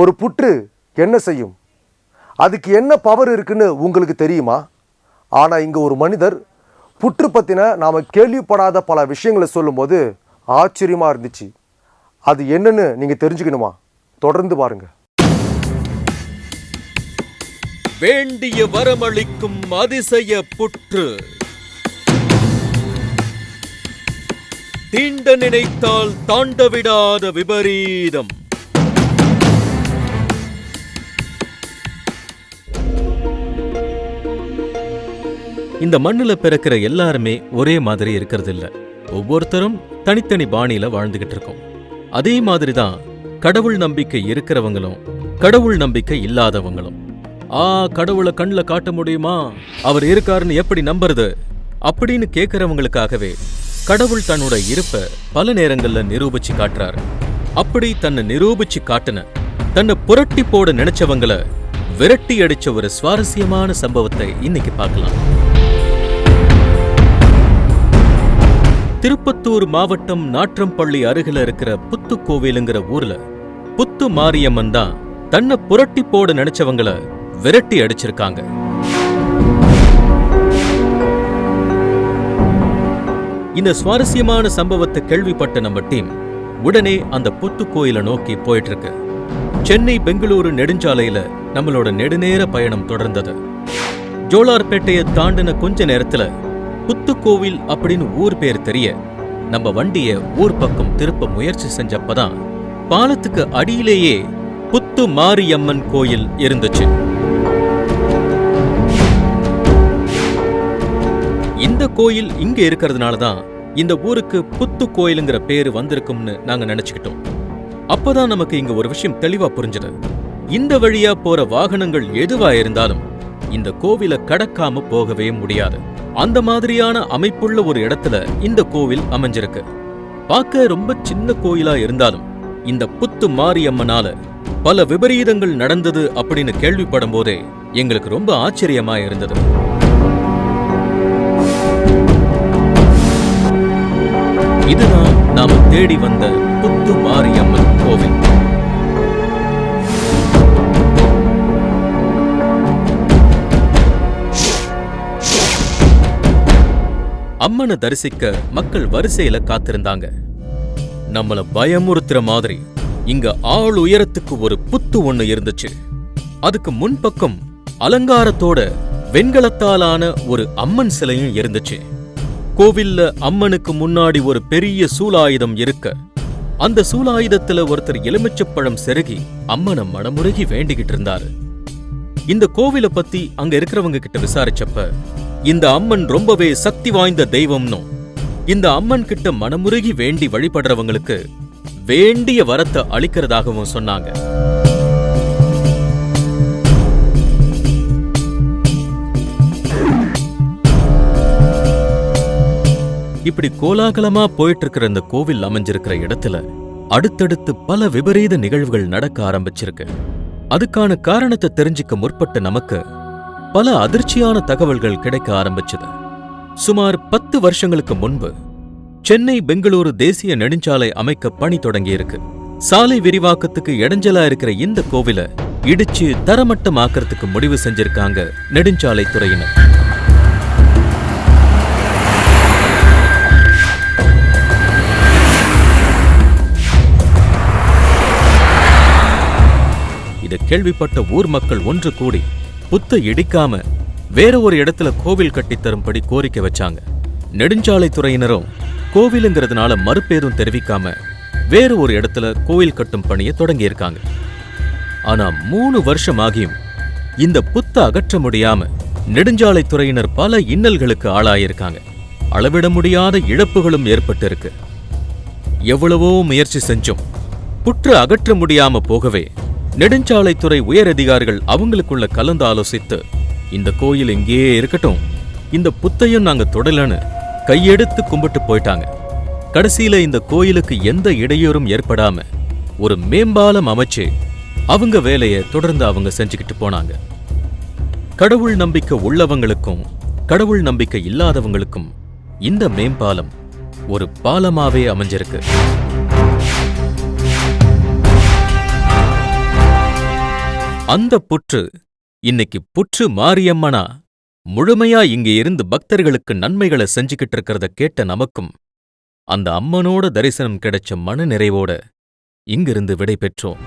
ஒரு புற்று என்ன செய்யும்? அதுக்கு என்ன பவர் இருக்குன்னு உங்களுக்கு தெரியுமா? ஆனால் இங்கே ஒரு மனிதர் புற்று பற்றின நாம் கேள்விப்படாத பல விஷயங்களை சொல்லும்போது ஆச்சரியமாக இருந்துச்சு. அது என்னன்னு நீங்கள் தெரிஞ்சுக்கணுமா? தொடர்ந்து பாருங்க. வேண்டிய வரமளிக்கும் அதிசய புற்று. தீண்ட நினைத்தால் தாண்டவிடாத விபரீதம். இந்த மண்ணுல பிறக்கிற எல்லாருமே ஒரே மாதிரி இருக்கிறது இல்ல ஒவ்வொருத்தரும் தனித்தனி பாணியில் வாழ்ந்துகிட்டு இருக்கோம். அதே மாதிரி தான் கடவுள் நம்பிக்கை இருக்கிறவங்களும் கடவுள் நம்பிக்கை இல்லாதவங்களும். ஆ கடவுளை கண்ணில் காட்ட முடியுமா? அவர் இருக்காருன்னு எப்படி நம்புறது? அப்படின்னு கேட்கறவங்களுக்காகவே கடவுள் தன்னோட இருப்பை பல நேரங்கள்ல நிரூபிச்சு காட்டுறாரு. அப்படி தன்னை நிரூபிச்சு காட்டுன தன்னை புரட்டி போட நினைச்சவங்கள விரட்டி அடிச்ச ஒரு சுவாரஸ்யமான சம்பவத்தை இன்னைக்கு பார்க்கலாம். திருப்பத்தூர் மாவட்டம் நாற்றம்பள்ளி அருகில இருக்கிற புத்துக்கோவிலுங்கிற ஊர்ல புத்து மாரியம்மன் தான் தன்னை புரட்டி போட நினைச்சவங்கள விரட்டி அடிச்சிருக்காங்க. இந்த சுவாரஸ்யமான சம்பவத்தை கேள்விப்பட்ட நம்ம டீம் உடனே அந்த புத்து கோயிலை நோக்கி போயிட்டு இருக்கு சென்னை பெங்களூரு நெடுஞ்சாலையில நம்மளோட நெடுநேர பயணம் தொடர்ந்தது. ஜோலார்பேட்டையை தாண்டின கொஞ்ச நேரத்துல புத்துக்கோவில் அப்படின்னு ஊர் பேர் தெரிய நம்ம வண்டிய ஊர் பக்கம் திருப்ப முயற்சி செஞ்சப்பதான் பாலத்துக்கு அடியிலேயே புத்து மாரியம்மன் கோயில் இருந்துச்சு. இந்த கோயில் இங்க இருக்கிறதுனால தான் இந்த ஊருக்கு புத்து கோயிலுங்கிற பேரு வந்திருக்கும்னு நாங்க நினைச்சுக்கிட்டோம். அப்பதான் நமக்கு இங்க ஒரு விஷயம் தெளிவா புரிஞ்சது. இந்த வழியா போற வாகனங்கள் எதுவா இருந்தாலும் இந்த கோவிலை கடக்காம போகவே முடியாது. அந்த மாதிரியான அமைப்புள்ள ஒரு இடத்துல இந்த கோவில் அமைஞ்சிருக்கு. பார்க்க ரொம்ப சின்ன கோயிலா இருந்தாலும் இந்த புத்து மாரியம்மனால பல விபரீதங்கள் நடந்தது அப்படின்னு கேள்விப்படும் போதே எங்களுக்கு ரொம்ப ஆச்சரியமா இருந்தது. இதுதான் நாம தேடி வந்த புத்து மாரியம்மன் கோவில். அம்மனை தரிசிக்க மக்கள் வரிசையில காத்திருந்தாங்க. நம்மள பயமுறுத்துற மாதிரி இங்க ஆள் உயரத்துக்கு ஒரு புத்து ஒண்ணு இருந்துச்சு. அதுக்கு முன்பக்கம் அலங்காரத்தோட வெண்கலத்தாலான ஒரு அம்மன் சிலையும் இருந்துச்சு. கோவில்ல அம்மனுக்கு முன்னாடி ஒரு பெரிய சூலாயுதம் இருக்க அந்த சூலாயுதத்துல ஒருத்தர் எலுமிச்சப்பழம் செருகி அம்மனை மனமுருகி வேண்டிக்கிட்டு இருந்தாரு. இந்த கோவிலை பத்தி அங்க இருக்கிறவங்க கிட்ட விசாரிச்சப்ப இந்த அம்மன் ரொம்பவே சக்தி வாய்ந்த தெய்வம்னும் இந்த அம்மன் கிட்ட மனமுருகி வேண்டி வழிபடுறவங்களுக்கு வேண்டிய வரத்தை அளிக்கிறதாகவும் சொன்னாங்க. இப்படி கோலாகலமா போயிட்டு இருக்கிற இந்த கோவில் அமைஞ்சிருக்கிற இடத்துல அடுத்தடுத்து பல விபரீத நிகழ்வுகள் நடக்க ஆரம்பிச்சிருக்கு. அதுக்கான காரணத்தை தெரிஞ்சுக்க முற்பட்ட நமக்கு பல அதிர்ச்சியான தகவல்கள் கிடைக்க ஆரம்பிச்சது. சுமார் பத்து வருஷங்களுக்கு முன்பு சென்னை பெங்களூரு தேசிய நெடுஞ்சாலை அமைக்க பணி தொடங்கியிருக்கு. சாலை விரிவாக்கத்துக்கு இடைஞ்சலா இருக்கிற இந்த கோவிலை இடிச்சு தரமட்டமாக்கிறதுக்கு முடிவு செஞ்சிருக்காங்க நெடுஞ்சாலை துறையினர். இதை கேள்விப்பட்ட ஊர் மக்கள் ஒன்று கூடி புத்தை இடிக்காம வேற ஒரு இடத்துல கோவில் கட்டித்தரும்படி கோரிக்கை வச்சாங்க. நெடுஞ்சாலை துறையினரும் கோவிலுங்கிறதுனால மறுபேரும் தெரிவிக்காம வேற ஒரு இடத்துல கோவில் கட்டும் பணியை தொடங்கியிருக்காங்க. ஆனா மூணு வருஷம் ஆகியும் இந்த புத்த அகற்ற முடியாம நெடுஞ்சாலை துறையினர் பல இன்னல்களுக்கு ஆளாயிருக்காங்க. அளவிட முடியாத இழப்புகளும் ஏற்பட்டிருக்கு. எவ்வளவோ முயற்சி செஞ்சும் புற்று அகற்ற முடியாம போகவே நெடுஞ்சாலைத்துறை உயரதிகாரிகள் அவங்களுக்குள்ள கலந்து ஆலோசித்து இந்த கோயில் இங்கேயே இருக்கட்டும். இந்த புத்தையும் நாங்க தொடலன்னு கையெடுத்து கும்பிட்டு போயிட்டாங்க. கடைசியில இந்த கோயிலுக்கு எந்த இடையூறும் ஏற்படாம ஒரு மேம்பாலம் அமைச்சு அவங்க வேலையை தொடர்ந்து அவங்க செஞ்சுக்கிட்டு போனாங்க. கடவுள் நம்பிக்கை உள்ளவங்களுக்கும் கடவுள் நம்பிக்கை இல்லாதவங்களுக்கும் இந்த மேம்பாலம் ஒரு பாலமாவே அமைஞ்சிருக்கு. அந்த புற்று இன்னைக்கு புற்று மாரியம்மனா? முழுமையா இங்க இருந்து பக்தர்களுக்கு நன்மைகளை செஞ்சுக்கிட்டு இருக்கிறத கேட்ட நமக்கும் அந்த அம்மனோட தரிசனம் கிடைச்ச மன நிறைவோட இங்கிருந்து விடை பெற்றோம்.